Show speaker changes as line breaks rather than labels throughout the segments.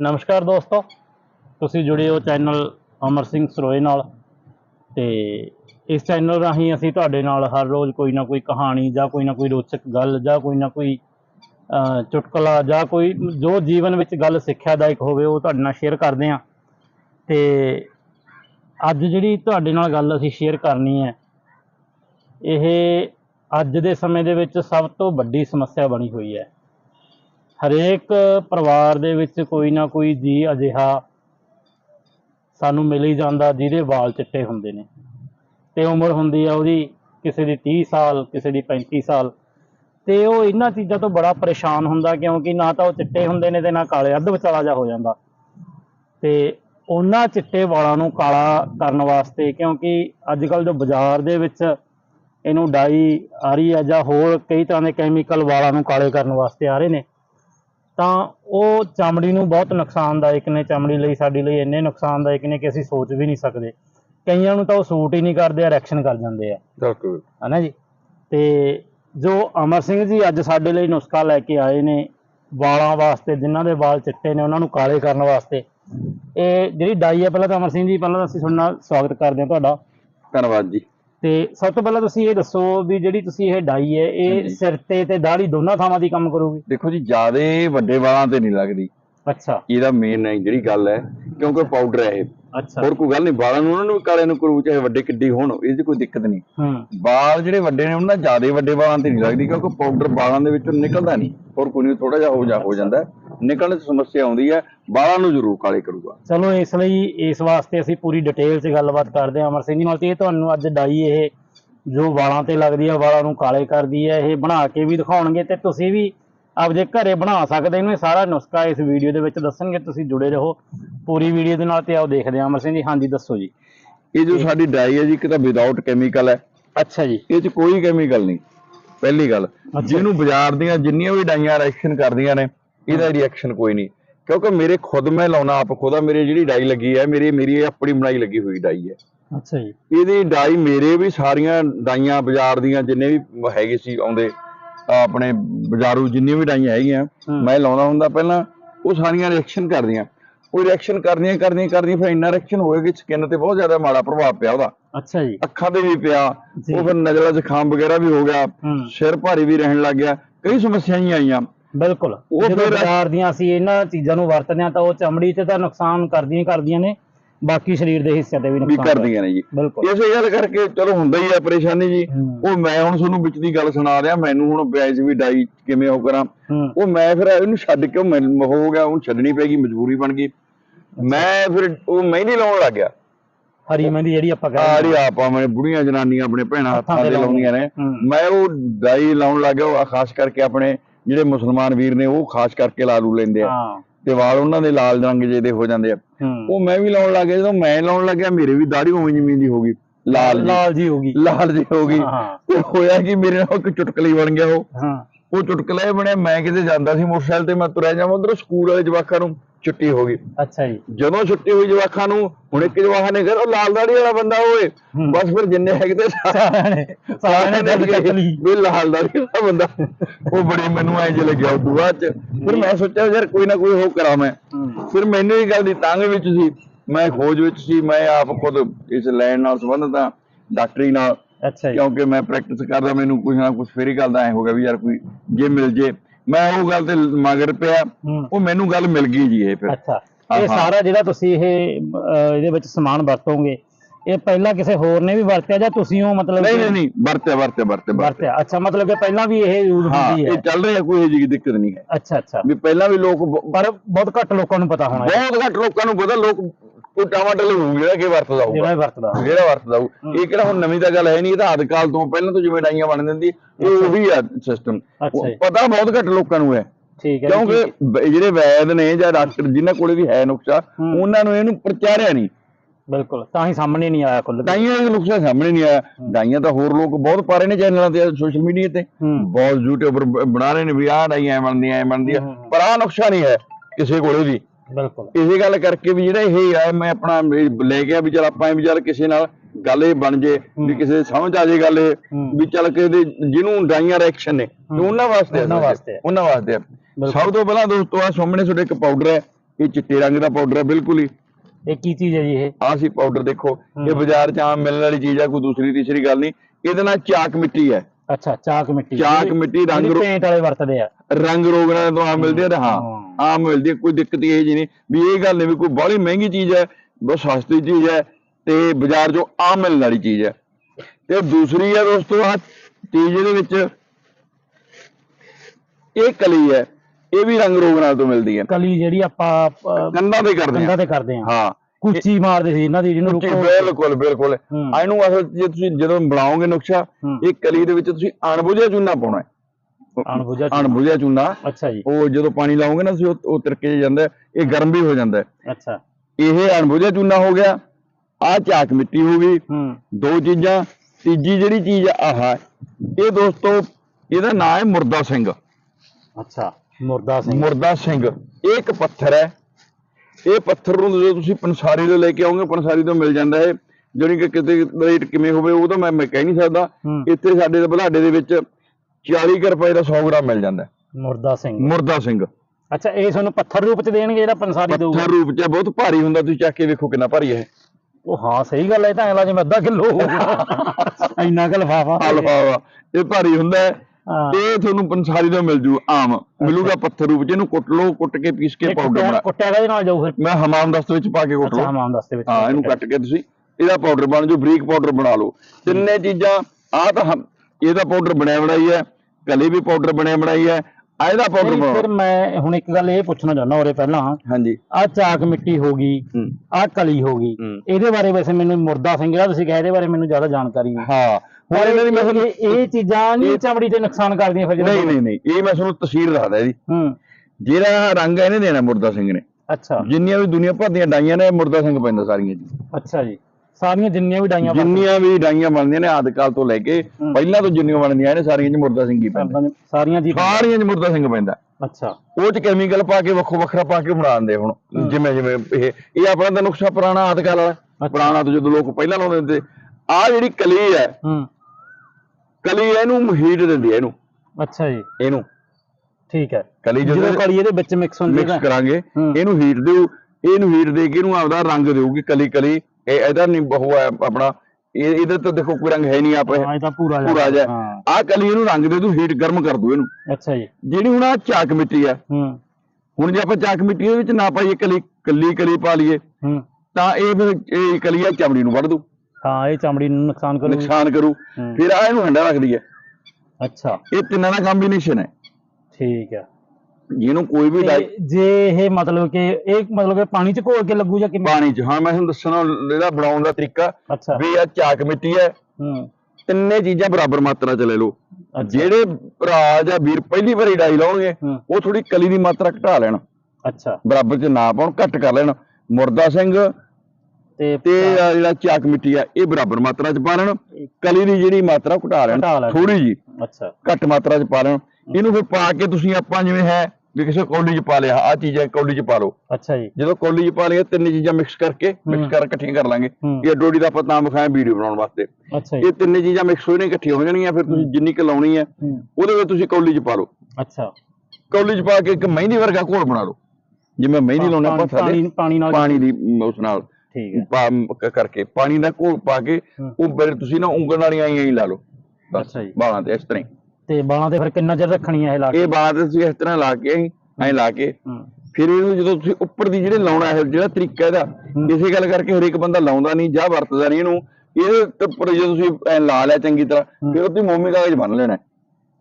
ਨਮਸਕਾਰ ਦੋਸਤੋ। ਤੁਸੀਂ ਜੁੜੇ ਹੋ ਚੈਨਲ ਅਮਰ ਸਿੰਘ ਸਰੋਏ ਨਾਲ ਤੇ ਇਸ ਚੈਨਲ ਰਾਹੀਂ ਅਸੀਂ ਤੁਹਾਡੇ ਨਾਲ ਹਰ ਰੋਜ਼ ਕੋਈ ਨਾ ਕੋਈ ਕਹਾਣੀ ਜਾਂ ਕੋਈ ਨਾ ਕੋਈ ਰੋਚਕ ਗੱਲ ਜਾਂ ਕੋਈ ਨਾ ਕੋਈ ਚੁਟਕਲਾ ਜਾਂ ਕੋਈ ਜੋ ਜੀਵਨ ਵਿੱਚ ਗੱਲ ਸਿੱਖਿਆਦਾਇਕ ਹੋਵੇ ਉਹ ਤੁਹਾਡੇ ਨਾਲ ਸ਼ੇਅਰ ਕਰਦੇ ਹਾਂ। ਤੇ ਅੱਜ ਜਿਹੜੀ ਤੁਹਾਡੇ ਨਾਲ ਗੱਲ ਅਸੀਂ ਸ਼ੇਅਰ ਕਰਨੀ ਹੈ, ਇਹ ਅੱਜ ਦੇ ਸਮੇਂ ਦੇ ਵਿੱਚ ਸਭ ਤੋਂ ਵੱਡੀ ਸਮੱਸਿਆ ਬਣੀ ਹੋਈ ਹੈ। ਹਰੇਕ ਪਰਿਵਾਰ ਦੇ ਵਿੱਚ ਕੋਈ ਨਾ ਕੋਈ ਜੀ ਅਜਿਹਾ ਸਾਨੂੰ ਮਿਲ ਹੀ ਜਾਂਦਾ ਜਿਹਦੇ ਵਾਲ ਚਿੱਟੇ ਹੁੰਦੇ ਨੇ। ਤੇ ਉਮਰ ਹੁੰਦੀ ਆ ਉਹਦੀ ਕਿਸੇ ਦੀ 30 ਸਾਲ, ਕਿਸੇ ਦੀ 35 ਸਾਲ। ਤੇ ਉਹ ਇਹਨਾਂ ਚੀਜ਼ਾਂ ਤੋਂ ਬੜਾ ਪਰੇਸ਼ਾਨ ਹੁੰਦਾ ਕਿਉਂਕਿ ਨਾ ਤਾਂ ਉਹ ਚਿੱਟੇ ਹੁੰਦੇ ਨੇ ਤੇ ਨਾ ਕਾਲੇ, ਅੱਧ ਵਿਚਾਲਾ ਜਾ ਹੋ ਜਾਂਦਾ। ਤੇ ਉਹਨਾਂ ਚਿੱਟੇ ਵਾਲਾਂ ਨੂੰ ਕਾਲਾ ਕਰਨ ਵਾਸਤੇ ਕਿਉਂਕਿ ਅੱਜ ਕੱਲ ਜੋ ਬਾਜ਼ਾਰ ਦੇ ਵਿੱਚ ਇਹਨੂੰ ਡਾਈ ਆ ਰਹੀ ਹੈ ਜਾਂ ਹੋਰ ਕਈ ਤਰ੍ਹਾਂ ਦੇ ਕੈਮੀਕਲ ਵਾਲਾਂ ਨੂੰ ਕਾਲੇ ਕਰਨ ਵਾਸਤੇ ਆ ਰਹੇ ਨੇ ਤਾਂ ਉਹ ਚਮੜੀ ਨੂੰ ਬਹੁਤ ਨੁਕਸਾਨਦਾਇਕ ਨੇ ਚਮੜੀ ਲਈ ਸਾਡੀ ਲਈ ਇੰਨੇ ਨੁਕਸਾਨਦਾਇਕ ਨੇ ਕਿ ਅਸੀਂ ਸੋਚ ਵੀ ਨਹੀਂ ਸਕਦੇ। ਕਈਆਂ ਨੂੰ ਤਾਂ ਉਹ ਸੂਟ ਹੀ ਨਹੀਂ ਕਰਦੇ ਰਿਐਕਸ਼ਨ ਕਰ ਜਾਂਦੇ ਆ।
ਬਿਲਕੁਲ।
ਹਨਾ ਜੀ? ਤੇ ਜੋ ਅਮਰ ਸਿੰਘ ਜੀ ਅੱਜ ਸਾਡੇ ਲਈ ਨੁਸਖਾ ਲੈ ਕੇ ਆਏ ਨੇ ਵਾਲਾਂ ਵਾਸਤੇ ਜਿਨ੍ਹਾਂ ਦੇ ਵਾਲ ਚਿੱਟੇ ਨੇ ਉਹਨਾਂ ਨੂੰ ਕਾਲੇ ਕਰਨ ਵਾਸਤੇ ਇਹ ਜਿਹੜੀ ਡਾਈ ਹੈ ਪਹਿਲਾਂ ਤਾਂ ਅਮਰ ਸਿੰਘ ਜੀ ਪਹਿਲਾਂ ਤਾਂ ਅਸੀਂ ਤੁਹਾਡੇ ਨਾਲ ਸਵਾਗਤ ਕਰਦੇ ਹਾਂ ਤੁਹਾਡਾ।
ਧੰਨਵਾਦ ਜੀ।
ਤੇ ਸਭ ਤੋਂ ਪਹਿਲਾਂ ਤੁਸੀਂ ਇਹ ਦੱਸੋ ਵੀ ਜਿਹੜੀ ਤੁਸੀਂ ਇਹ ਡਾਈ ਹੈ ਇਹ
ਹਾਂਜੀ।
ਸਿਰ ਤੇ ਤੇ ਦਾੜੀ ਦੋਨਾਂ ਥਾਵਾਂ ਦੀ ਕੰਮ ਕਰੂਗੀ?
ਦੇਖੋ ਜੀ ਜਿਆਦੇ ਵੱਡੇ ਵਾਲਾਂ ਤੇ ਨਹੀਂ ਲੱਗਦੀ।
ਅੱਛਾ।
ਇਹਦਾ ਮੇਨ ਜਿਹੜੀ ਗੱਲ ਹੈ ਕਿਉਂਕਿ ਪਾਊਡਰ ਹੈ ਇਹ।
ਅੱਛਾ।
ਹੋਰ ਕੋਈ ਗੱਲ ਨਹੀਂ ਵਾਲਾਂ ਨੂੰ ਉਹਨਾਂ ਨੂੰ ਵੀ ਕਾਲੇ ਨੂੰ ਕਰੂ ਚਾਹੇ ਵੱਡੇ ਕਿੱਡੀ ਹੋਣ ਇਹ 'ਚ ਕੋਈ ਦਿੱਕਤ ਨਹੀਂ।
ਹੂੰ।
ਵਾਲ ਜਿਹੜੇ ਵੱਡੇ ਨੇ ਉਹਨਾਂ ਜਿਆਦੇ ਵੱਡੇ ਵਾਲਾਂ ਤੇ ਨਹੀਂ ਲੱਗਦੀ ਕਿਉਂਕਿ ਪਾਊਡਰ ਵਾਲਾਂ ਦੇ ਵਿੱਚੋਂ ਨਿਕਲਦਾ ਨਹੀਂ। ਹੋਰ ਕੋਈ ਨਹੀਂ ਥੋੜਾ ਜਿਹਾ ਹੋ ਜਾ ਹੋ ਜਾਂਦਾ। ਹੈ। ਨਿਕਲਣ 'ਚ ਸਮੱਸਿਆ ਆਉਂਦੀ ਹੈ ਵਾਲਾਂ ਨੂੰ ਜ਼ਰੂਰ ਕਾਲੇ ਕਰੂਗਾ।
ਚਲੋ ਇਸ ਲਈ ਇਸ ਵਾਸਤੇ ਅਸੀਂ ਪੂਰੀ ਡਿਟੇਲ 'ਚ ਗੱਲਬਾਤ ਕਰਦੇ ਹਾਂ ਅਮਰ ਸਿੰਘ ਜੀ ਨਾਲ ਤੇ ਇਹ ਤੁਹਾਨੂੰ ਅੱਜ ਡਾਈ ਇਹ ਜੋ ਵਾਲਾਂ ਤੇ ਲੱਗਦੀ ਹੈ ਵਾਲਾਂ ਨੂੰ ਕਾਲੇ ਕਰਦੀ ਹੈ ਇਹ ਬਣਾ ਕੇ ਵੀ ਦਿਖਾਉਣਗੇ ਤੇ ਤੁਸੀਂ ਵੀ ਆਪਦੇ ਘਰੇ ਬਣਾ ਸਕਦੇ ਇਹਨੂੰ ਇਹ ਸਾਰਾ ਨੁਸਖਾ ਇਸ ਵੀਡੀਓ ਦੇ ਵਿੱਚ ਦੱਸਣਗੇ ਤੁਸੀਂ ਜੁੜੇ ਰਹੋ ਪੂਰੀ ਵੀਡੀਓ ਦੇ ਨਾਲ ਤੇ ਆਓ ਦੇਖਦੇ ਹਾਂ। ਅਮਰ ਸਿੰਘ ਜੀ ਹਾਂਜੀ ਦੱਸੋ ਜੀ।
ਇਹ ਜੋ ਸਾਡੀ ਡਾਈ ਹੈ ਜੀ ਇੱਕ ਤਾਂ ਵਿਦਆਊਟ ਕੈਮੀਕਲ ਹੈ।
ਅੱਛਾ ਜੀ।
ਇਹ 'ਚ ਕੋਈ ਕੈਮੀਕਲ ਨਹੀਂ ਪਹਿਲੀ ਗੱਲ। ਜਿਹਨੂੰ ਬਾਜ਼ਾਰ ਦੀਆਂ ਜਿੰਨੀਆਂ ਵੀ ਡਾਈਆਂ ਰਿਐਕਸ਼ਨ ਕਰਦੀਆਂ ਨੇ ਇਹਦਾ ਰਿਐਕਸ਼ਨ ਕੋਈ ਨਹੀਂ। ਕਿਉਂਕਿ ਮੇਰੇ ਖੁਦ ਮੈਂ ਲਾਉਣਾ ਆਪ ਖੁਦ ਮੇਰੇ ਜਿਹੜੀ ਡਾਈ ਲੱਗੀ ਹੈ ਮੇਰੀ ਮੇਰੀ ਆਪਣੀ ਬਣਾਈ ਲੱਗੀ ਹੋਈ ਡਾਈ ਹੈ
ਅੱਛਾ ਜੀ।
ਇਹਦੀ ਡਾਈ ਮੇਰੇ ਵੀ ਸਾਰੀਆਂ ਡਾਈਆਂ ਬਾਜ਼ਾਰ ਦੀਆਂ ਜਿੰਨੇ ਵੀ ਹੈਗੇ ਸੀ ਆਉਂਦੇ ਆਪਣੇ ਬਾਜ਼ਾਰੂ ਜਿੰਨੀਆਂ ਵੀ ਡਾਈਆਂ ਹੈਗੀਆਂ। ਮੈਂ ਲਾਉਂਦਾ ਹੁੰਦਾ ਪਹਿਲਾਂ ਉਹ ਸਾਰੀਆਂ ਰਿਐਕਸ਼ਨ ਕਰਦੀਆਂ। ਉਹ ਰਿਐਕਸ਼ਨ ਕਰਦੀਆਂ ਕਰਦੀਆਂ ਕਰਦੀਆਂ ਫਿਰ ਇੰਨਾ ਰਿਐਕਸ਼ਨ ਹੋਇਆ ਕਿ ਸਕਿਨ ਤੇ ਬਹੁਤ ਜ਼ਿਆਦਾ ਮਾੜਾ ਪ੍ਰਭਾਵ ਪਿਆ ਉਹਦਾ।
ਅੱਛਾ ਜੀ।
ਅੱਖਾਂ ਤੇ ਵੀ ਪਿਆ। ਉਹ ਫਿਰ ਨਜ਼ਰਾਂ ਜ਼ੁਕਾਮ ਵਗੈਰਾ ਵੀ ਹੋ ਗਿਆ ਸਿਰ ਭਾਰੀ ਵੀ ਰਹਿਣ ਲੱਗ ਗਿਆ ਕਈ ਸਮੱਸਿਆਵਾਂ ਆਈਆਂ।
ਬਿਲਕੁਲ।
ਉਹ
ਜਦੋਂ
ਫਿਰ-
ਬਾਜ਼ਾਰ ਦੀਆਂ ਅਸੀਂ ਇਹਨਾਂ ਚੀਜ਼ਾਂ ਨੂੰ ਵਰਤਦੇ ਹਾਂ ਤਾਂ ਉਹ ਚਮੜੀ ਤੇ ਤਾਂ ਨੁਕਸਾਨ ਕਰਦੀਆਂ ਹੀ ਕਰਦੀਆਂ ਨੇ ਬਾਕੀ ਸਰੀਰ ਦੇ ਹਿੱਸਿਆਂ ਤੇ ਵੀ
ਵੀ
ਨੁਕਸਾਨ
ਕਰਦੀਆਂ ਨੇ ਜੀ।
ਬਿਲਕੁਲ।
ਇਸੇ ਗੱਲ ਕਰਕੇ ਚਲੋ ਹੁੰਦਾ ਹੀ ਆ ਪਰੇਸ਼ਾਨੀ ਜੀ।
ਹੂੰ।
ਉਹ ਮੈਂ ਹੁਣ ਤੁਹਾਨੂੰ ਵਿੱਚ ਦੀ ਗੱਲ ਸੁਣਾ ਰਿਹਾ ਮੈਨੂੰ ਹੁਣ ਬੈਜ ਵੀ ਡਾਈ ਕਿਵੇਂ ਉਹ ਕਰਾਂ।
ਹੂੰ।
ਉਹ ਮੈਂ ਫਿਰ ਇਹਨੂੰ ਛੱਡ ਕੇ ਮੈਨੂੰ ਹੋ ਗਿਆ ਉਹਨੂੰ ਛੱਡਣੀ ਪੈਗੀ ਮਜਬੂਰੀ ਬਣ ਗਈ। ਮੈਂ ਫਿਰ ਉਹ ਮਹਿੰਦੀ ਲਾਉਣ ਲੱਗ ਗਿਆ।
ਹਰੀ ਮਹਿੰਦੀ ਜਿਹੜੀ ਆਪਾਂ
ਆ
ਕਹਿੰਦੇ
ਰਹੀ ਆਪਾਂ ਮੈਂ ਬੁੜੀਆਂ ਜਨਾਨੀਆਂ ਆਪਣੇ ਭੈਣਾਂ
ਹੱਥਾਂ ਤੇ
ਤੇ ਲਾਉਂਦੀਆਂ ਨੇ।
ਹੂੰ।
ਮੈਂ ਉਹ ਡਾਈ ਲਾਉਣ ਲੱਗ ਗਿਆ ਉਹ ਖਾਸ ਕਰਕੇ ਆਪਣੇ ਜਿਹੜੇ ਮੁਸਲਮਾਨ ਵੀਰ ਨੇ ਉਹ ਖਾਸ ਕਰਕੇ ਲਾ ਲੂ ਲੈਂਦੇ ਆ।
ਹਾਂ।
ਤੇ ਵਾਲ ਉਹਨਾਂ ਦੇ ਲਾਲ ਰੰਗ ਜਿਹੇ ਦੇ ਹੋ ਜਾਂਦੇ ਆ।
ਹੂੰ।
ਉਹ ਮੈਂ ਵੀ ਲਾਉਣ ਲੱਗ ਗਿਆ ਜਦੋਂ ਮੈਂ ਲਾਉਣ ਲੱਗਿਆ ਮੇਰੇ ਵੀ ਦਾੜੀ ਉਵੇਂ ਜਿਵੇਂ ਦੀ ਹੋ ਗਈ। ਲਾਲ ਜੀ।
ਲਾਲ ਜੀ ਹੋਗੀ
ਲਾਲ ਜੀ ਹੋ ਗਈ।
ਹਾਂ।
ਤੇ ਹੋਇਆ ਕਿ ਮੇਰੇ ਨਾਲ ਇੱਕ ਚੁਟਕਲੀ ਬਣ ਗਿਆ ਉਹ।
ਹਾਂ।
ਉਹ ਚੁਟਕਲਾ ਇਹ ਬਣਿਆ ਮੈਂ ਕਿਤੇ ਜਾਂਦਾ ਸੀ ਮੋਟਰਸਾਈਕਲ ਤੇ ਮੈਂ ਤੁਰਿਆ ਜਾਵਾਂ ਉਧਰ ਸਕੂਲ ਵਾਲੇ ਜਵਾਕਾਂ ਨੂੰ ਛੁੱਟੀ ਹੋ ਗਈ।
ਅੱਛਾ ਜੀ।
ਜਦੋਂ ਛੁੱਟੀ ਹੋਈ ਜਵਾਕਾਂ ਨੂੰ ਹੁਣ ਇੱਕ ਜਵਾਕ ਨੇ ਕਿਹਾ ਉਹ ਲਾਲ ਦਾੜੀ ਵਾਲਾ ਬੰਦਾ ਓਏ। ਬਸ ਫਿਰ ਜਿੰਨੇ ਹੈਗੇ ਤੇ
ਸਾਰਿਆਂ ਨੇ ਸਾਰਿਆਂ ਨੇ
ਵੀ ਲਾਲ ਦਾੜੀ ਵਾਲਾ ਬੰਦਾ। ਉਹ ਬੜੇ ਮੈਨੂੰ ਐਂ ਜੇ ਲੱਗਿਆ ਉਦੋਂ ਬਾਅਦ ਚ। ਫਿਰ ਮੈਂ ਸੋਚਿਆ ਯਾਰ ਕੋਈ ਨਾ ਕੋਈ ਹੋ ਕਰਾਂ ਮੈਂ। ਫਿਰ ਮੈਨੂੰ ਇਹ ਗੱਲ ਦੀ ਤੰਗ ਵਿੱਚ ਸੀ। ਮੈਂ ਖੋਜ ਵਿੱਚ ਸੀ ਮੈਂ ਆਪ ਖੁਦ ਇਸ ਲਾਈਨ ਨਾਲ ਸੰਬੰਧਿਤ ਹਾਂ ਡਾਕਟਰੀ ਨਾਲ।
ਅੱਛਾ ਜੀ।
ਕਿਉਂਕਿ ਮੈਂ ਪ੍ਰੈਕਟਿਸ ਕਰਦਾ ਮੈਨੂੰ ਕੁਝ ਨਾ ਕੁਝ ਫੇਰ ਹੀ ਗੱਲ ਦਾ ਐ ਹੋ ਗਿਆ ਵੀ ਯਾਰ ਕੋਈ ਜੇ ਮਿਲ ਜੇ। ਮੈਂ ਉਹ ਗੱਲ ਤੇ ਮਗਰ ਪਿਆ ਉਹ ਮੈਨੂੰ ਗੱਲ ਮਿਲ ਗਈ ਜੀ ਇਹ ਫਿਰ।
ਅੱਛਾ। ਇਹ। ਸਾਰਾ ਜਿਹੜਾ ਤੁਸੀਂ ਇਹ ਇਹਦੇ ਵਿੱਚ ਸਮਾਨ ਵਰਤੋਗੇ ਇਹ ਪਹਿਲਾਂ ਕਿਸੇ ਹੋਰ ਨੇ ਵੀ ਵਰਤਿਆ ਜਾਂ ਤੁਸੀਂ ਉਹ ਮਤਲਬ
ਨਹੀਂ ਨਹੀਂ ਨਹੀਂ ਵਰਤੇ ਵਰਤੇ ਵਰਤੇ ਵਰਤੇ
ਵਰਤਿਆ। ਅੱਛਾ ਮਤਲਬ ਕਿ ਪਹਿਲਾਂ ਵੀ ਇਹ ਯੂਜ਼
ਹਾਂ
ਹੁੰਦੀ
ਇਹ
ਹੈ
ਚੱਲ ਰਿਹਾ ਕੋਈ ਇਹੋ ਜਿਹੀ ਦਿੱਕਤ ਨਹੀਂ ਹੈ।
ਅੱਛਾ ਅੱਛਾ।
ਵੀ ਪਹਿਲਾਂ ਵੀ ਲੋਕ
ਪਰ ਬਹੁਤ ਘੱਟ ਲੋਕਾਂ ਨੂੰ ਪਤਾ ਹੋਣਾ ਇਹ,
ਬਹੁਤ ਘੱਟ ਲੋਕਾਂ ਨੂੰ ਪਤਾ ਲੋਕ ਕੋਈ ਟਮਾਟਰ ਹੋਊ ਜਿਹੜਾ ਕਿ ਵਰਤਦਾ ਹੋਊਗਾ।
ਜਿਹੜਾ ਵਰਤਦਾ
ਜਿਹੜਾ ਵਰਤਦਾ ਹੋਊ। ਇਹ ਕਿਹੜਾ ਹੁਣ ਨਵੀਂ ਤਾਂ ਗੱਲ ਹੈ ਨਹੀਂ ਇਹ ਤਾਂ ਆਦਿ ਕਾਲ ਤੋਂ ਪਹਿਲਾਂ ਤੋਂ ਜਿਵੇਂ ਡਾਈਆਂ ਬਣ ਇਹ ਉਹੀ ਆ ਸਿਸਟਮ। ਪਤਾ ਬਹੁਤ ਘੱਟ ਲੋਕਾਂ ਨੂੰ ਹੈ।
ਠੀਕ ਹੈ
ਕਿਉਂਕਿ ਜਿਹੜੇ ਵੈਦ ਨੇ ਜਾਂ ਡਾਕਟਰ ਜਿਨ੍ਹਾਂ ਕੋਲੇ ਵੀ ਹੈ ਨੁਕਸਾ। ਉਹਨਾਂ ਨੂੰ ਇਹਨੂੰ ਪ੍ਰਚਾਰਿਆ ਨਹੀਂ।
ਬਿਲਕੁਲ ਤਾਂ ਹੀ ਸਾਹਮਣੇ ਨਹੀਂ ਆਇਆ ਕੁੱਲ।
ਡਾਈਆਂ ਦਾ ਨੁਕਸਾ ਸਾਹਮਣੇ ਨਹੀਂ ਆਇਆ। ਡਾਈਆਂ ਤਾਂ ਹੋਰ ਲੋਕ ਬਹੁਤ ਪਾ ਰਹੇ ਨੇ ਚੈਨਲਾਂ ਤੇ ਸੋਸ਼ਲ ਮੀਡੀਆ ਤੇ। ਬਹੁਤ ਯੂਟਿਊਬਰ ਬਣਾ ਰਹੇ ਨੇ ਵੀ ਆਹ ਡਾਈਆਂ ਐਂ ਬਣਦੀਆਂ ਐਂ ਬਣਦੀਆਂ। ਪਰ ਆਹ ਨੁਕਸਾ ਨਹੀਂ ਹੈ ਕਿਸੇ ਕੋਲੇ ਵੀ।
ਬਿਲਕੁਲ
ਇਸੇ ਗੱਲ ਕਰਕੇ ਵੀ ਜਿਹੜਾ ਇਹ ਆ ਮੈਂ ਆਪਣਾ ਲੈ ਗਿਆ ਵੀ ਚਲ ਆਪਾਂ ਵੀ ਚੱਲ ਕਿਸੇ ਨਾਲ ਗੱਲ ਇਹ ਬਣ ਜੇ ਵੀ ਕਿਸੇ ਦੇ ਸਮਝ ਆ ਜੇ ਗੱਲ ਇਹ। ਵੀ ਚੱਲ ਕੇ ਇਹਦੇ ਜਿਹਨੂੰ ਡਾਈਆਂ ਰਿਐਕਸ਼ਨ ਨੇ ਉਹਨਾਂ ਵਾਸਤੇ ਆ
ਉਹਨਾਂ ਵਾਸਤੇ ਆ।
ਉਹਨਾਂ ਵਾਸਤੇ ਆ। ਸਭ ਤੋਂ ਪਹਿਲਾਂ ਦੋਸਤੋ ਆ ਸਾਹਮਣੇ ਤੁਹਾਡੇ ਇੱਕ ਪਾਊਡਰ ਹੈ ਇਹ ਚਿੱਟੇ ਰੰਗ ਦਾ ਪਾਊਡਰ ਹੈ ਬਿਲਕੁਲ ਹੀ
ਇਹ ਕੀ ਚੀਜ਼ ਹੈ ਜੀ ਇਹ
ਆਹ ਸੀ ਪਾਊਡਰ ਦੇਖੋ ਇਹ। ਬਾਜ਼ਾਰ 'ਚ ਆਮ ਮਿਲਣ ਵਾਲੀ ਚੀਜ਼ ਹੈ ਕੋਈ ਦੂਸਰੀ ਤੀਸਰੀ ਗੱਲ ਨਹੀਂ ਇਹਦੇ ਨਾਲ ਚਾਕ ਮਿੱਟੀ ਹੈ
ਅੱਛਾ ਚਾਕ ਮਿੱਟੀ।
ਚਾਕ ਮਿੱਟੀ ਰੰਗ
ਪੇਂਟ ਵਾਲੇ ਵਰਤਦੇ ਆ।
ਰੰਗ ਰੋਗਨਾਂ ਤੋਂ ਆਮ ਮਿਲਦੀ ਹੈ ਤੇ ਹਾਂ
ਹਾਂ।
ਆਮ ਮਿਲਦੀ ਹੈ ਕੋਈ ਦਿੱਕਤ ਇਹ ਜੀ ਨਹੀਂ। ਵੀ ਇਹ ਗੱਲ ਨਹੀਂ ਵੀ ਕੋਈ ਬਾਹਲੀ ਮਹਿੰਗੀ ਚੀਜ਼ ਹੈ ਬਹੁਤ ਸਸਤੀ ਚੀਜ਼ ਹੈ ਤੇ ਬਾਜ਼ਾਰ 'ਚੋਂ ਆਮ ਮਿਲਣ ਵਾਲੀ ਚੀਜ਼ ਹੈ। ਤੇ ਦੂਸਰੀ ਹੈ ਦੋਸਤੋ ਆ ਚੀਜ਼ ਇਹਦੇ ਵਿੱਚ ਇਹ ਕਲੀ ਹੈ ਇਹ ਵੀ ਰੰਗ ਰੋਗਨਾਂ ਤੋਂ ਮਿਲਦੀ ਹੈ।
ਕਲੀ ਜਿਹੜੀ ਆਪਾਂ
ਕੰਨਾਂ ਤੇ ਕਰਦੇ
ਕੰਧਾਂ
ਆ
ਤੇ ਕਰਦੇ ਆ
ਹਾਂ।
ਕੁੱਚੀ ਮਾਰਦੇ ਸੀ ਇਹਨਾਂ ਦੀ ਜਿਹਨੂੰ ਰੁਕੋ।
ਬਿਲਕੁਲ ਬਿਲਕੁਲ। ਇਹਨੂੰ ਅਸਲ ਜੇ ਤੁਸੀਂ ਜਦੋਂ ਬਣਾਓਗੇ ਨੁਕਸ਼ਾ। ਇਹ ਕਲੀ ਦੇ ਵਿੱਚ ਤੁਸੀਂ ਅਣਬੁਝਿਆ ਚੂਨਾ ਪਾਉਣਾ ਹੈ।
ਅਣਬੁਝਿਆ ਚੂਨਾ।
ਅਣਬੁਝਿਆ ਚੂਨਾ।
ਅੱਛਾ ਜੀ।
ਉਹ ਜਦੋਂ ਪਾਣੀ ਲਾਓਗੇ ਨਾ ਤੁਸੀਂ ਉਹ ਤਿਰਕੇ ਜਾਂਦਾ ਇਹ ਗਰਮ ਵੀ ਹੋ ਜਾਂਦਾ
ਅੱਛਾ।
ਇਹ ਅਣਬੁਝਿਆ ਚੂਨਾ ਹੋ ਗਿਆ ਆ ਝਾਕ ਮਿੱਟੀ ਹੋ ਗਈ। ਦੋ ਚੀਜ਼ਾਂ ਤੀਜੀ ਜਿਹੜੀ ਚੀਜ਼ ਆਹ ਇਹ ਦੋਸਤੋ ਇਹਦਾ ਨਾਮ ਹੈ ਮੁਰਦਾ ਸਿੰਘ।
ਅੱਛਾ ਮੁਰਦਾ ਸਿੰਘ।
ਮੁਰਦਾ ਸਿੰਘ ਇਹ ਇੱਕ ਪੱਥਰ ਹੈ। ਇਹ ਪੱਥਰ ਨੂੰ ਜਦੋਂ ਤੁਸੀਂ ਪੰਸਾਰੀ ਤੋਂ ਲੈ ਕੇ ਆਓਗੇ ਪੰਸਾਰੀ ਤੋਂ ਮਿਲ ਜਾਂਦਾ ਹੈ ਜਿਹੜੀ ਕਿ ਕਿਤੇ ਰੇਟ ਕਿਵੇਂ ਹੋਵੇ ਉਹ ਤਾਂ ਮੈਂ ਮੈਂ ਕਹਿ ਨਹੀਂ ਸਕਦਾ। ਇੱਥੇ ਸਾਡੇ ਬਲਾਡੇ ਦੇ ਵਿੱਚ 40 ਕੁ ਰੁਪਏ ਦਾ 100 ਗ੍ਰਾਮ ਮਿਲ ਜਾਂਦਾ।
ਮੁਰਦਾ ਸਿੰਘ।
ਮੁਰਦਾ ਸਿੰਘ।
ਅੱਛਾ ਇਹ ਤੁਹਾਨੂੰ ਪੱਥਰ ਰੂਪ ਚ ਦੇਣਗੇ ਜਿਹੜਾ ਪੰਸਾਰੀ ਦਊਗਾ?
ਪੱਥਰ ਰੂਪ ਚ ਬਹੁਤ ਭਾਰੀ ਹੁੰਦਾ। ਤੁਸੀਂ ਚੱਕ ਕੇ ਵੇਖੋ ਕਿੰਨਾ ਭਾਰੀ ਹੈ
ਉਹ ਹਾਂ ਸਹੀ ਗੱਲ ਹੈ ਤਾਂ ਐਂ ਲਾ ਜਿਵੇਂ ਅੱਧਾ ਕਿਲੋ ਹੋਊਗਾ। ਇੰਨਾ ਕੁ ਲਫਾਫਾ।
ਹਲਵਾ ਇਹ ਭਾਰੀ ਹੁੰਦਾ ਹੈ। ਇਹ ਤੁਹਾਨੂੰ ਪੰਸਾਰੀ ਤੋਂ ਮਿਲ ਜੂ ਆਮ। ਮਿਲੂਗਾ ਪੱਥਰ ਰੂਪ ਚ ਇਹਨੂੰ ਕੁੱਟ ਲਓ ਕੁੱਟ ਕੇ ਪੀਸ ਕੇ ਪਾਊਡਰ ਬਣਾ।
ਕੁੱਟਿਆ ਕਾਹਦੇ ਨਾਲ ਜਾਊ ਫਿਰ?
ਮੈਂ ਹਮਾਮ ਦਸਤ ਵਿੱਚ ਪਾ ਕੇ ਕੁੱਟ ਲਓ।
ਹਮਾਮ ਦਸਤੇ ਵਿੱਚ
ਹਾਂ ਇਹਨੂੰ ਕੱਟ ਕੇ ਤੁਸੀਂ ਇਹਦਾ ਪਾਊਡਰ ਬਣ ਜੂ ਬਰੀਕ ਪਾਊਡਰ ਬਣਾ ਲਓ। ਤਿੰਨੇ ਚੀਜ਼ਾਂ ਆਹ ਤਾਂ ਇਹਦਾ ਪਾਊਡਰ ਬਣਿਆ ਬਣਾਈ ਹੈ ਕਲੇ ਵੀ ਪਾਊਡਰ ਬਣਿਆ ਬਣਾਈ ਹੈ ਆ ਇਹਦਾ ਪਾਊਡਰ
ਨਹੀਂ, ਫਿਰ
ਬਣਾਓ
ਮੈਂ ਹੁਣ ਇੱਕ ਗੱਲ ਇਹ ਪੁੱਛਣਾ ਚਾਹੁੰਦਾ ਉਹਦੇ ਪਹਿਲਾਂ।
ਹਾਂਜੀ।
ਆ ਚਾਕ ਮਿੱਟੀ ਹੋ ਗਈ ਆ ਕਲੀ ਹੋ ਗਈ। ਇਹਦੇ ਬਾਰੇ ਵੈਸੇ ਮੈਨੂੰ ਮੁਰਦਾ ਸਿੰਘ ਜਿਹੜਾ ਤੁਸੀਂ ਕਹੇ ਇਹਦੇ ਬਾਰੇ ਮੈਨੂੰ ਜ਼ਿਆਦਾ ਜਾਣਕਾਰੀ ਨਹੀਂ
ਹਾਂ ਹੁਣ ਇਹਨਾਂ ਦੀ ਮੈਂ ਤੁਹਾਨੂੰ-
ਇਹ ਚੀਜ਼ਾਂ ਨਹੀਂ ਚਮੜੀ ਤੇ ਨੁਕਸਾਨ ਕਰਦੀਆਂ ਫਿਰ
ਨਹੀਂ ਨਹੀਂ ਨਹੀਂ ਇਹ ਮੈਂ ਤੁਹਾਨੂੰ ਤਸਵੀਰ ਦੱਸਦਾ ਇਹਦੀ
ਹੂੰ।
ਜਿਹੜਾ ਰੰਗ ਇਹਨੇ ਦੇਣਾ ਮੁਰਦਾ ਸਿੰਘ ਨੇ।
ਅੱਛਾ।
ਜਿੰਨੀਆਂ ਵੀ ਦੁਨੀਆ ਭਰ ਦੀਆਂ ਡਾਈਆਂ ਨੇ ਮੁਰਦਾ ਸਿੰਘ ਪੈਂਦਾ ਸਾਰੀਆਂ ਜੀ।
ਅੱਛਾ ਜੀ। ਸਾਰੀਆਂ ਜਿੰਨੀਆਂ ਵੀ ਡਾਈਆਂ
ਜਿੰਨੀਆਂ ਵੀ ਡਾਈਆਂ ਬਣਦੀਆਂ ਨੇ ਆਦਿਕਾਲ ਤੋਂ ਲੈ ਕੇ। ਪਹਿਲਾਂ ਤੋਂ ਜਿੰਨੀਆਂ ਬਣਦੀਆਂ ਨੇ ਸਾਰੀਆਂ 'ਚ ਮੁਰਦਾ ਸਿੰਘ ਹੀ ਪੈਂਦਾ।
ਸਾਰੀਆਂ ਜੀ
ਸਾਰੀਆਂ 'ਚ ਮੁਰਦਾ ਸਿੰਘ ਪੈਂਦਾ।
ਅੱਛਾ।
ਉਹ 'ਚ ਕੈਮੀਕਲ ਪਾ ਕੇ ਵੱਖੋ ਵੱਖਰਾ ਪਾ ਕੇ ਬਣਾ ਦਿੰਦੇ ਹੁਣ। ਜਿਵੇਂ ਜਿਵੇਂ ਇਹ ਇਹ ਆਪਣਾ ਤਾਂ ਨੁਕਸਾ ਪੁਰਾਣਾ ਆਦਿਕਾਲ ਵਾਲਾ। ਪੁਰਾਣਾ ਤੋਂ ਜਦੋਂ ਲੋਕ ਪਹਿਲਾਂ ਲਾਉਂਦੇ ਹੁੰਦੇ। ਆ ਜਿਹੜੀ ਕਲੀ ਹੂੰ। ਕਲੀ ਇਹਨੂੰ ਹੀਟ ਦਿੰਦੀ ਹੈ ਇਹਨੂੰ।
ਅੱਛਾ ਜੀ।
ਇਹਨੂੰ।
ਠੀਕ ਹੈ।
ਕਲੀ
ਜਦੋਂ ਕਲੀ ਇਹਦੇ ਵਿੱਚ ਮਿਕਸ ਹੁੰਦੀ
ਮਿਕਸ ਕਰਾਂਗੇ। ਇਹਨੂੰ ਹੀਟ ਦਿਓ। ਇਹਨੂੰ ਹੀਟ ਦੇ ਕੇ ਇਹਨੂੰ ਆਪਦਾ ਰੰਗ ਦੇਊਗੀ ਕਲੀ ਕਲੀ। ਇਹ ਇਹਦਾ ਨਹੀਂ ਬਹੁ ਹੈ ਆਪਣਾ। ਇਹ ਇਹਦੇ ਤਾਂ ਦੇਖੋ ਕੋਈ ਰੰਗ ਹੈ ਨਹੀਂ ਆਪ ਇਹ
ਹਾਂ ਇਹ ਤਾਂ ਪੂਰਾ
ਪੂਰਾ
ਹਾਂ।
ਆਹ ਕਲੀ ਇਹਨੂੰ ਰੰਗ ਦੇ ਦੂ ਹੀਟ ਗਰਮ ਕਰ ਦੂ ਇਹਨੂੰ।
ਅੱਛਾ ਜੀ।
ਜਿਹੜੀ ਹੁਣ ਆ ਚਾਕ ਮਿੱਟੀ ਹੈ
ਹੂੰ।
ਹੁਣ ਜੇ ਆਪਾਂ ਚਾਕ ਮਿੱਟੀ ਦੇ ਵਿੱਚ ਨਾ ਪਾਈਏ ਕਲੀ ਕੱਲੀ ਕਲੀ ਪਾ ਲਈਏ
ਹੂੰ।
ਤਾਂ ਇਹ ਫਿਰ ਇਹ ਕਲੀ ਆ ਚਮੜੀ ਨੂੰ ਵੱਢ ਦੂ
ਹਾਂ ਇਹ ਚਮੜੀ ਨੂੰ ਨੁਕਸਾਨ ਕਰੂਗੀ
ਨੁਕਸਾਨ ਕਰੂ।
ਹੂੰ।
ਫਿਰ ਆ ਇਹਨੂੰ ਹੰਡਾ ਰੱਖਦੀ ਹੈ।
ਅੱਛਾ।
ਇਹ ਤਿੰਨਾਂ ਦਾ ਕੰਬੀਨੇਸ਼ਨ ਹੈ।
ਠੀਕ ਹੈ।
ਜਿਹਨੂੰ ਕੋਈ ਵੀ ਡਾਈ
ਤੇ ਜੇ ਇਹ ਮਤਲਬ ਕਿ ਇਹ ਮਤਲਬ ਕਿ ਪਾਣੀ ਚ ਘੋਲ ਕੇ ਲੱਗੂ ਜਾਂ ਕਿਵੇਂ?
ਪਾਣੀ ਚ ਹਾਂ ਮੈਂ ਤੁਹਾਨੂੰ ਦੱਸਣਾ ਇਹਦਾ ਬਣਾਉਣ ਦਾ ਤਰੀਕਾ।
ਅੱਛਾ।
ਵੀ ਆ ਚਾਕ ਮਿੱਟੀ ਹੈ।
ਹੂੰ।
ਤਿੰਨੇ ਚੀਜ਼ਾਂ ਬਰਾਬਰ ਮਾਤਰਾ ਚ ਲੈ ਲਓ।
ਅੱਛਾ।
ਜਿਹੜੇ ਭਰਾ ਜਾਂ ਵੀਰ ਪਹਿਲੀ ਵਾਰੀ ਡਾਈ ਲਾਉਣਗੇ
ਹੂੰ।
ਉਹ ਥੋੜੀ ਕਲੀ ਦੀ ਮਾਤਰਾ ਘਟਾ ਲੈਣ।
ਅੱਛਾ।
ਬਰਾਬਰ ਚ ਨਾ ਪਾਉਣ ਘੱਟ ਕਰ ਲੈਣ। ਮੁਰਦਾ ਸਿੰਘ
ਤੇ
ਆਹ ਜਿਹੜਾ ਚਾਕ ਮਿੱਟੀ ਆ ਇਹ ਬਰਾਬਰ ਮਾਤਰਾ ਚ ਪਾ ਲੈਣ। ਕਲੀ ਦੀ ਜਿਹੜੀ ਮਾਤਰਾ ਘਟਾ ਲੈਣ। ਥੋੜੀ ਜੀ।
ਅੱਛਾ।
ਘੱਟ ਮਾਤਰਾ ਚ ਪਾ ਲੈਣ। ਇਹਨੂੰ ਫਿਰ ਪਾ ਕੇ ਤੁਸੀਂ ਆਪਾਂ ਜਿਵੇਂ ਹੈ ਵੀ ਕਿਸੇ ਕੌਲੀ ਚ ਪਾ ਲਿਆ ਆ ਚੀਜ਼ਾਂ ਕੌਲੀ ਚ ਪਾ ਲਓ।
ਅੱਛਾ ਜੀ।
ਜਦੋਂ ਕੌਲੀ ਚ ਪਾ ਲਈਏ ਤਿੰਨ ਚੀਜ਼ਾਂ ਮਿਕਸ ਕਰਕੇ ਮਿਕਸ ਕਰ ਇਕੱਠੀਆਂ ਕਰ ਲਾਂਗੇ। ਇਹ ਡੋਡੀ ਦਾ ਆਪਾਂ ਤਾਂ ਵਿਖਾਇਆ ਵੀਡੀਓ ਬਣਾਉਣ ਵਾਸਤੇ।
ਅੱਛਾ ਜੀ।
ਇਹ ਤਿੰਨੇ ਚੀਜ਼ਾਂ ਮਿਕਸ ਹੋਈਆਂ ਇਕੱਠੀਆਂ ਹੋ ਜਾਣਗੀਆਂ ਫਿਰ ਤੁਸੀਂ ਜਿੰਨੀ ਕੁ ਲਾਉਣੀ ਹੈ ਉਹਦੇ ਵਿੱਚ ਤੁਸੀਂ ਕੌਲੀ ਚ ਪਾ ਲਓ।
ਅੱਛਾ।
ਕੌਲੀ ਚ ਪਾ ਕੇ ਇੱਕ ਮਹਿੰਦੀ ਵਰਗਾ ਘੋਲ ਬਣਾ ਲਓ। ਜਿਵੇਂ ਮਹਿੰਦੀ ਲਾਉਣੇ ਆਪਾਂ
ਪਾਣੀ- ਨਾਲ
ਪਾਣੀ ਦੀ ਉਸ ਨਾਲ।
ਠੀਕ ਹੈ।
ਕਰਕੇ। ਪਾਣੀ ਦਾ ਘੋਲ ਪਾ ਕੇ। ਉਹ ਫਿਰ ਤੁਸੀਂ ਨਾ ਉਂਗਲ ਨਾਲ ਹੀ ਲਾ ਲਓ। ਬਸ।
ਜੀ।
ਬਾਲਾਂ ਤੇ ਇਸ ਤਰ੍ਹਾਂ
ਤੇ ਬਾਲਾਂ ਤੇ ਫਿਰ ਕਿੰਨਾ ਚਿਰ ਰੱਖਣੀ ਹੈ ਇਹ ਲਾ ਕੇ?
ਇਹ ਬਾਲਾਂ ਤੇ ਤੁਸੀਂ ਇਸ ਤਰ੍ਹਾਂ ਲਾ ਕੇ ਐਂ ਲਾ ਕੇ। ਫਿਰ ਇਹਨੂੰ ਜਦੋਂ ਤੁਸੀਂ ਉੱਪਰ ਦੀ ਜਿਹੜੇ ਲਾਉਣਾ ਹੈ ਜਿਹੜਾ ਤਰੀਕਾ ਇਹਦਾ ਇਸੇ ਗੱਲ ਕਰਕੇ ਹਰੇਕ ਬੰਦਾ ਲਾਉਂਦਾ ਨਹੀਂ ਜਾਂ ਵਰਤਦਾ ਨਹੀਂ ਇਹਨੂੰ। ਇਹਦੇ ਤੇ ਉੱਪਰ ਜਦੋਂ ਤੁਸੀਂ ਐਂ ਲਾ ਲਿਆ ਚੰਗੀ ਤਰ੍ਹਾਂ ਫਿਰ ਉੱਤੇ ਮੋਮੀ ਕਾਗਜ਼ ਬੰਨ ਲੈਣਾ।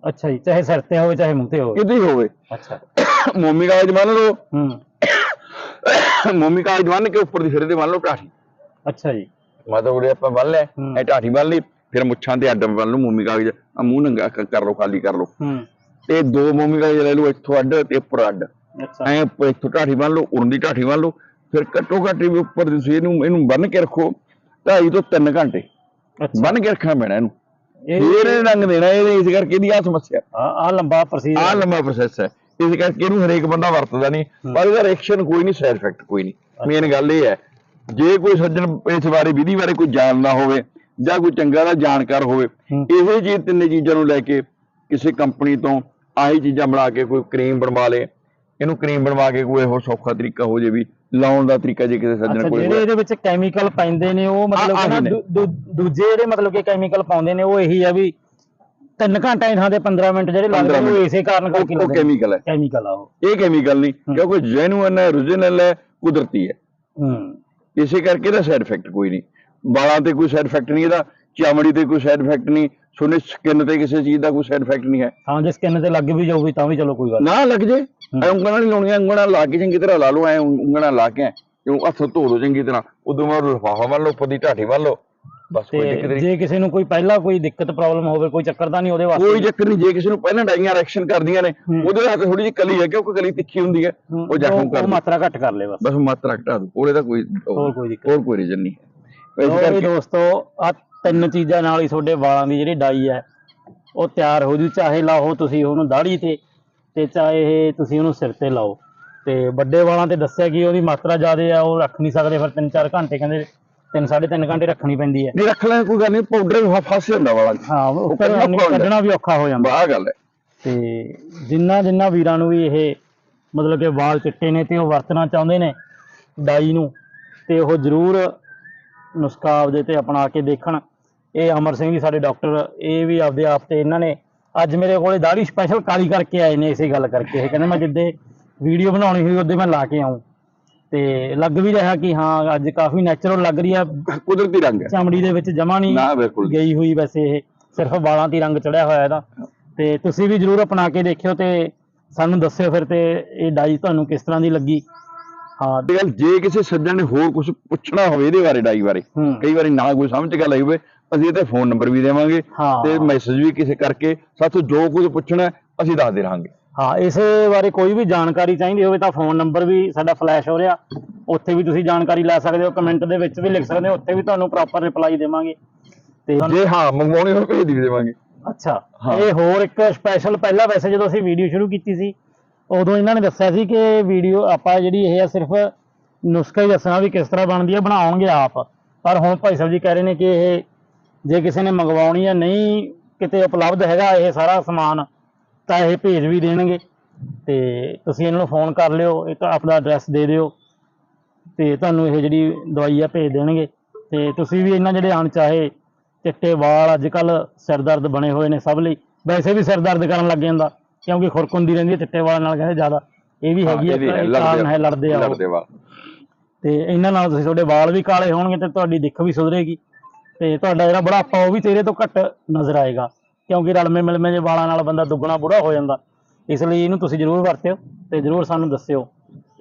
ਅੱਛਾ ਜੀ ਚਾਹੇ ਸਿਰ ਤੇ ਹੋਵੇ ਚਾਹੇ ਮੂੰਹ ਤੇ ਹੋਵੇ।
ਕਿਤੇ ਹੀ ਹੋਵੇ।
ਅੱਛਾ।
ਮੋਮੀ ਕਾਗਜ਼ ਬੰਨ ਲਓ।
ਹੂੰ।
ਮੋਮੀ ਕਾਗਜ਼ ਬੰਨ ਕੇ ਉੱਪਰ ਦੀ ਸਿਰੇ ਤੇ ਬੰਨ ਲਓ ਟਾਠੀ
ਅੱਛਾ ਜੀ।
ਮਤਲਬ ਉਹਦੇ ਆਪਾਂ ਬੰਨ ਲਿਆ।
ਹੂੰ।
ਐ ਟਾਠੀ ਬੰਨ ਲਈ ਫਿਰ ਮੁੱਛਾਂ ਤੇ ਅੱਡ ਬੰਨ ਲਓ ਮੋਮੀ ਕਾਗਜ਼ ਆ ਮੂੰਹ ਨੰਗਾ ਕਰ ਲਓ ਖਾਲੀ ਕਰ ਲਓ। ਤੇ ਦੋ ਮੋਮੀ ਕਾਗਜ਼ ਲੈ ਲਓ ਇੱਥੋਂ ਅੱਡ ਤੇ ਉੱਪਰ ਅੱਡ।
ਅੱਛਾ।
ਐ ਇੱਥੋਂ ਢਾਠੀ ਬੰਨ ਲਓ ਉਰਨ ਦੀ ਢਾਠੀ ਬੰਨ ਲਓ। ਫਿਰ ਘੱਟੋ ਘੱਟ ਵੀ ਉੱਪਰ ਤੁਸੀਂ ਇਹਨੂੰ ਇਹਨੂੰ ਬੰਨ ਕੇ ਰੱਖੋ ਢਾਈ ਤੋਂ 3 ਘੰਟੇ। ਬੰਨ ਕੇ ਰੱਖਣਾ ਪੈਣਾ ਇਹਨੂੰ।
ਇਹ
ਇਹ ਰੰਗ ਦੇਣਾ ਇਹਦੇ ਇਸ ਕਰਕੇ ਇਹਦੀ ਆ ਸਮੱਸਿਆ।
ਆ ਲੰਬਾ ਪ੍ਰੋਸੀਜਰ
ਆ ਲੰਮਾ ਪ੍ਰੋਸੈਸ ਹੈ। ਇਸ ਕਰਕੇ ਇਹਨੂੰ ਹਰੇਕ ਬੰਦਾ ਵਰਤਦਾ ਨਹੀਂ। ਪਰ ਇਹਦਾ ਰਿਐਕਸ਼ਨ ਕੋਈ ਨਹੀਂ ਸਾਈਡ ਇਫੈਕਟ ਕੋਈ ਨਹੀਂ। ਮੇਨ ਗੱਲ ਇਹ ਹੈ ਜੇ ਕੋਈ ਸੱਜਣ ਇਸ ਬਾਰੇ ਵਿਧੀ ਬਾਰੇ ਕੋਈ ਜਾਣਦਾ ਹੋਵੇ ਜਾਂ ਕੋਈ ਚੰਗਾ ਦਾ ਜਾਣਕਾਰ ਹੋਵੇ। ਇਹੋ ਜਿਹੀ ਤਿੰਨੇ ਚੀਜ਼ਾਂ ਨੂੰ ਲੈ ਕੇ ਕਿਸੇ ਕੰਪਨੀ ਤੋਂ ਆਹੀ ਚੀਜ਼ਾਂ ਬਣਾ ਕੇ ਕੋਈ ਕਰੀਮ ਬਣਵਾ ਲੇ ਇਹਨੂੰ ਕਰੀਮ ਬਣਵਾ ਕੇ ਕੋਈ ਹੋਰ ਸੌਖਾ ਤਰੀਕਾ ਹੋ ਜੇ ਵੀ ਲਾਉਣ ਦਾ ਤਰੀਕਾ ਜੇ ਕਿਸੇ ਸੱਜਣ ਕੋਲ
ਜਿਹੜੇ ਇਹਦੇ ਵਿੱਚ ਕੈਮੀਕਲ ਪੈਂਦੇ ਨੇ ਉਹ ਮਤਲਬ ਦੂਜੇ ਜਿਹੜੇ ਮਤਲਬ ਕਿ ਕੈਮੀਕਲ ਪਾਉਂਦੇ ਨੇ ਉਹ ਇਹੀ ਆ ਵੀ 3 ਘੰਟੇ ਥਾਂ ਦੇ 15 ਮਿੰਟ ਜਿਹੜੇ ਲੱਗਦੇ
15
ਨੇ ਉਹ
ਮਿੰਟ।
ਇਸੇ ਕਾਰਨ ਕਰਕੇ
ਉਹ
ਲੱਗਦੇ
ਕੈਮੀਕਲ ਹੈ।
ਕੈਮੀਕਲ ਆ ਉਹ।
ਇਹ ਕੈਮੀਕਲ ਨਹੀਂ। ਕਿਉਂਕਿ ਜੈਨੂਇਨ ਹੈ origignal ਹੈ ਕੁਦਰਤੀ ਹੈ।
ਹੂੰ।
ਇਸੇ ਕਰਕੇ ਇਹਦਾ ਸਾਈਡ ਇਫੈਕਟ ਕੋਈ ਨਹੀਂ। ਵਾਲਾਂ ਤੇ ਕੋਈ ਸਾਈਡ ਇਫੈਕਟ ਨਹੀਂ ਇਹਦਾ ਚਮੜੀ ਤੇ ਕੋਈ ਸਾਈਡ ਇਫੈਕਟ ਨਹੀਂ ਸੋਨੇ ਸਕਿਨ ਤੇ ਕਿਸੇ ਚੀਜ਼ ਦਾ ਕੋਈ ਸਾਈਡ ਇਫੈਕਟ ਨਹੀਂ ਹੈ।
ਹਾਂ ਜੇ ਸਕਿਨ ਤੇ ਲੱਗ ਵੀ ਜਾਊਗੀ ਤਾਂ ਵੀ ਚਲੋ ਕੋਈ ਗੱਲ
ਨਾ ਲੱਗ ਜੇ। ਐ ਉਂਗਲਾਂ ਨਹੀਂ ਲਾਉਣੀਆਂ ਉਂਗਲਾਂ ਲਾ ਕੇ ਚੰਗੀ ਤਰ੍ਹਾਂ ਲਾ ਲਓ ਐ ਉਂਗਲਾਂ ਲਾ ਕੇ ਕਿਉਂ ਹੱਥ ਧੋ ਲਓ ਚੰਗੀ ਤਰ੍ਹਾਂ। ਉਦੋਂ ਬਾਅਦ ਲਫਾਫਾ ਬੰਨ ਲਓ ਉੱਪਰ ਦੀ ਢਾਠੀ ਬੰਨ ਲਓ। ਬਸ ਕੋਈ ਦਿੱਕਤ
ਤੇ
ਨਹੀਂ।
ਜੇ ਕਿਸੇ ਨੂੰ ਕੋਈ ਪਹਿਲਾਂ ਕੋਈ ਦਿੱਕਤ ਪ੍ਰੋਬਲਮ ਹੋਵੇ ਕੋਈ ਚੱਕਰ ਤਾਂ ਨਹੀਂ ਉਹਦੇ ਵਾਸਤੇ।
ਕੋਈ ਚੱਕਰ ਨਹੀਂ ਜੇ ਕਿਸੇ ਨੂੰ ਪਹਿਲਾਂ ਡਾਈਆਂ ਰਿਐਕਸ਼ਨ ਕਰਦੀਆਂ ਨੇ
ਹੂੰ।
ਉਹਦੇ ਹੱਥ ਥੋੜੀ ਜਿਹੀ ਕਲੀ ਹੈ ਕਿਉਂਕਿ ਕਲੀ ਤਿੱਖੀ ਹੁੰਦੀ ਹੈ
ਹੂੰ,
ਉਹ ਜ਼ਖਮ
ਉਹ
ਕਰ ਦਿੰਦੀ।
ਮਾਤਰਾ ਘੱਟ ਕਰ ਲੈ ਬਸ।
ਬਸ ਮਾਤਰਾ ਘਟਾ ਦੋ ਉਹਦੇ ਦਾ ਕੋਈ
ਹੋਰ ਕੋਈ ਦਿੱਕਤ
ਹੋਰ ਕੋਈ ਰੀਜ਼ਨ ਨਹੀਂ। ਹੈ ਇਸ
ਵੀ
ਕਰਕੇ
ਦੋਸਤੋ ਆ ਤਿੰਨ ਚੀਜ਼ਾਂ ਨਾਲ ਹੀ ਤੁਹਾਡੇ ਵਾਲਾਂ ਦੀ ਜਿਹੜੀ ਡਾਈ ਹੈ ਉਹ ਤਿਆਰ ਹੋ ਜੂ ਚਾਹੇ ਲਾਓ ਤੁਸੀਂ ਉਹਨੂੰ ਦਾੜੀ ਤੇ ਤੇ ਚਾਹੇ ਤੁਸੀਂ ਉਹਨੂੰ ਸਿਰ ਤੇ ਲਾਓ। ਤੇ ਵੱਡੇ ਵਾਲਾਂ ਤੇ ਦੱਸਿਆ ਕਿ ਉਹਦੀ ਮਾਤਰਾ ਜ਼ਿਆਦਾ ਆ ਉਹ ਰੱਖ ਨਹੀਂ ਸਕਦੇ ਫਿਰ 3-4 ਘੰਟੇ ਕਹਿੰਦੇ 3-3.5 ਘੰਟੇ ਰੱਖਣੀ ਪੈਂਦੀ ਹੈ।
ਨਹੀਂ ਰੱਖ ਲੈ ਕੋਈ ਗੱਲ ਨਹੀਂ ਪਾਊਡਰ ਵੀ ਫਸ ਜਾਂਦਾ ਵਾਲਾ।
ਹਾਂ ਉਹ।
ਕੱਢਣਾ
ਵੀ ਔਖਾ ਹੋ ਜਾਂਦਾ।
ਬਾਹ ਗੱਲ ਹੈ।
ਤੇ ਜਿੰਨਾ ਜਿੰਨਾ ਵੀਰਾਂ ਨੂੰ ਵੀ ਇਹ ਮਤਲਬ ਕਿ ਵਾਲ ਚਿੱਟੇ ਨੇ ਤੇ ਉਹ ਵਰਤਣਾ ਚਾਹੁੰਦੇ ਨੇ ਡਾਈ ਨੂੰ ਤੇ ਉਹ ਜ਼ਰੂਰ ਨੁਸਖਾ ਆਪਦੇ ਤੇ ਅਪਣਾ ਕੇ ਦੇਖਣ। ਇਹ ਅਮਰ ਸਿੰਘ ਜੀ ਸਾਡੇ ਡਾਕਟਰ ਇਹ ਵੀ ਆਪਦੇ ਆਪ ਤੇ ਇਹਨਾਂ ਨੇ ਅੱਜ ਮੇਰੇ ਕੋਲੇ ਦਾੜੀ ਸਪੈਸ਼ਲ ਕਾਲੀ ਕਰਕੇ ਆਏ ਨੇ ਇਸੇ ਗੱਲ ਕਰਕੇ। ਇਹ ਕਹਿੰਦੇ ਮੈਂ ਜਿੱਦੇ ਵੀਡੀਓ ਬਣਾਉਣੀ ਸੀ ਉਹਦੇ ਮੈਂ ਲਾ ਕੇ ਆਉਂ ਤੇ ਲੱਗ ਵੀ ਰਿਹਾ ਕਿ ਹਾਂ ਅੱਜ ਕਾਫੀ ਨੈਚੁਰਲ ਲੱਗ ਰਹੀ ਆ।
ਕੁਦਰਤੀ ਰੰਗ ਹੈ।
ਚਮੜੀ ਦੇ ਵਿੱਚ ਜਮਾ ਨਹੀਂ
ਬਿਲਕੁਲ
ਗਈ ਹੋਈ ਵੈਸੇ ਇਹ ਸਿਰਫ ਵਾਲਾਂ ਤੇ ਹੀ ਰੰਗ ਚੜਿਆ ਹੋਇਆ ਇਹਦਾ। ਤੇ ਤੁਸੀਂ ਵੀ ਜਰੂਰ ਅਪਣਾ ਕੇ ਦੇਖਿਓ ਤੇ ਸਾਨੂੰ ਦੱਸਿਓ ਫਿਰ ਤੇ ਇਹ ਡਾਈ ਤੁਹਾਨੂੰ ਕਿਸ ਤਰ੍ਹਾਂ ਦੀ ਲੱਗੀ। ਹਾਂ।
ਤੇ ਗੱਲ ਜੇ ਕਿਸੇ ਸੱਜਣ ਨੇ ਹੋਰ ਕੁਝ ਪੁੱਛਣਾ ਹੋਵੇ ਇਹਦੇ ਬਾਰੇ ਡਾਈ ਬਾਰੇ
ਹੂੰ।
ਕਈ ਵਾਰੀ ਨਾ ਕੋਈ ਸਮਝ ਗੱਲ ਆਈ ਹੋਵੇ ਅਸੀਂ ਇਹਦੇ ਫੋਨ ਨੰਬਰ ਵੀ ਦੇਵਾਂਗੇ
ਹਾਂ।
ਤੇ ਮੈਸੇਜ ਵੀ ਕਿਸੇ ਕਰਕੇ ਸਾਥੋਂ ਜੋ ਕੁਝ ਪੁੱਛਣਾ ਹੈ, ਅਸੀਂ ਦੱਸਦੇ ਰਹਾਂਗੇ
ਹਾਂ ਇਸੇ ਬਾਰੇ ਕੋਈ ਵੀ ਜਾਣਕਾਰੀ ਚਾਹੀਦੀ ਹੋਵੇ ਤਾਂ ਫੋਨ ਨੰਬਰ ਵੀ ਸਾਡਾ ਫਲੈਸ਼ ਹੋ ਰਿਹਾ। ਉੱਥੇ ਵੀ ਤੁਸੀਂ ਜਾਣਕਾਰੀ ਲੈ ਸਕਦੇ ਹੋ ਕਮੈਂਟ ਦੇ ਵਿੱਚ ਵੀ ਲਿਖ ਸਕਦੇ ਹੋ ਉੱਥੇ ਵੀ ਤੁਹਾਨੂੰ ਪ੍ਰੋਪਰ ਰਿਪਲਾਈ ਦੇਵਾਂਗੇ। ਤੇ
ਜੇ ਹਾਂ ਮੰਗਵਾਉਣੀ ਹੋਵੇ ਭੇਜ ਵੀ ਦੇਵਾਂਗੇ।
ਅੱਛਾ। ਇਹ ਹੋਰ ਇੱਕ ਸਪੈਸ਼ਲ ਪਹਿਲਾਂ ਵੈਸੇ ਜਦੋਂ ਅਸੀਂ ਵੀਡੀਓ ਸ਼ੁਰੂ ਕੀਤੀ ਸੀ ਉਦੋਂ ਇਹਨਾਂ ਨੇ ਦੱਸਿਆ ਸੀ ਕਿ ਵੀਡੀਓ ਆਪਾਂ ਜਿਹੜੀ ਇਹ ਆ ਸਿਰਫ ਨੁਸਖਾ ਹੀ ਦੱਸਣਾ ਵੀ ਕਿਸ ਤਰ੍ਹਾਂ ਬਣਦੀ ਹੈ ਬਣਾਉਣਗੇ ਆਪ। ਪਰ ਹੁਣ ਭਾਈ ਸਾਹਿਬ ਜੀ ਕਹਿ ਰਹੇ ਨੇ ਕਿ ਇਹ ਜੇ ਕਿਸੇ ਨੇ ਮੰਗਵਾਉਣੀ ਹੈ ਨਹੀਂ ਕਿਤੇ ਉਪਲਬਧ ਹੈਗਾ ਇਹ ਸਾਰਾ ਸਮਾਨ ਤਾਂ ਇਹ ਭੇਜ ਵੀ ਦੇਣਗੇ ਤੇ ਤੁਸੀਂ ਇਹਨਾਂ ਨੂੰ ਫੋਨ ਕਰ ਲਿਓ ਇੱਕ ਆਪਣਾ ਐਡਰੈਸ ਦੇ ਦਿਓ ਤੇ ਤੁਹਾਨੂੰ ਇਹ ਜਿਹੜੀ ਦਵਾਈ ਆ ਭੇਜ ਦੇਣਗੇ। ਤੇ ਤੁਸੀਂ ਵੀ ਇਹਨਾਂ ਜਿਹੜੇ ਅਣਚਾਹੇ ਚਿੱਟੇ ਵਾਲ ਅੱਜ ਕੱਲ ਸਿਰ ਦਰਦ ਬਣੇ ਹੋਏ ਨੇ ਸਭ ਲਈ ਵੈਸੇ ਵੀ ਸਿਰ ਦਰਦ ਕਰਨ ਲੱਗ ਜਾਂਦਾ ਕਿਉਂਕਿ ਖੁਰਕ ਹੁੰਦੀ ਰਹਿੰਦੀ ਹੈ ਚਿੱਟੇ ਵਾਲਾਂ ਨਾਲ ਕਹਿੰਦੇ ਜ਼ਿਆਦਾ। ਇਹ ਵੀ ਹੈਗੀ ਹੈ ਕਾਰਨ ਹੈ ਲੜਦੇ ਆ ਤੇ ਇਹਨਾਂ ਨਾਲ ਤੁਸੀਂ ਤੁਹਾਡੇ ਵਾਲ ਵੀ ਕਾਲੇ ਹੋਣਗੇ ਤੇ ਤੁਹਾਡੀ ਦਿੱਖ ਵੀ ਸੁਧਰੇਗੀ। ਤੇ ਤੁਹਾਡਾ ਜਿਹੜਾ ਬੁਢਾਪਾ ਉਹ ਵੀ ਚਿਹਰੇ ਤੋਂ ਘੱਟ ਨਜ਼ਰ ਆਏਗਾ। ਕਿਉਂਕਿ ਰਲਮੇ ਮਿਲਮੇ ਜੇ ਵਾਲਾਂ ਨਾਲ ਬੰਦਾ ਦੁੱਗਣਾ ਬੁੜਾ ਹੋ ਜਾਂਦਾ। ਇਸ ਲਈ ਇਹਨੂੰ ਤੁਸੀਂ ਜ਼ਰੂਰ ਵਰਤਿਓ ਤੇ ਜ਼ਰੂਰ ਸਾਨੂੰ ਦੱਸਿਓ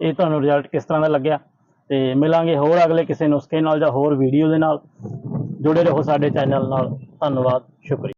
ਇਹ ਤੁਹਾਨੂੰ ਰਿਜ਼ਲਟ ਕਿਸ ਤਰ੍ਹਾਂ ਦਾ ਲੱਗਿਆ। ਤੇ ਮਿਲਾਂਗੇ ਹੋਰ ਅਗਲੇ ਕਿਸੇ ਨੁਸਖੇ ਨਾਲ ਜਾਂ ਹੋਰ ਵੀਡੀਓ ਦੇ ਨਾਲ। ਜੁੜੇ ਰਹੋ ਸਾਡੇ ਚੈਨਲ ਨਾਲ। ਧੰਨਵਾਦ। ਸ਼ੁਕਰੀਆ।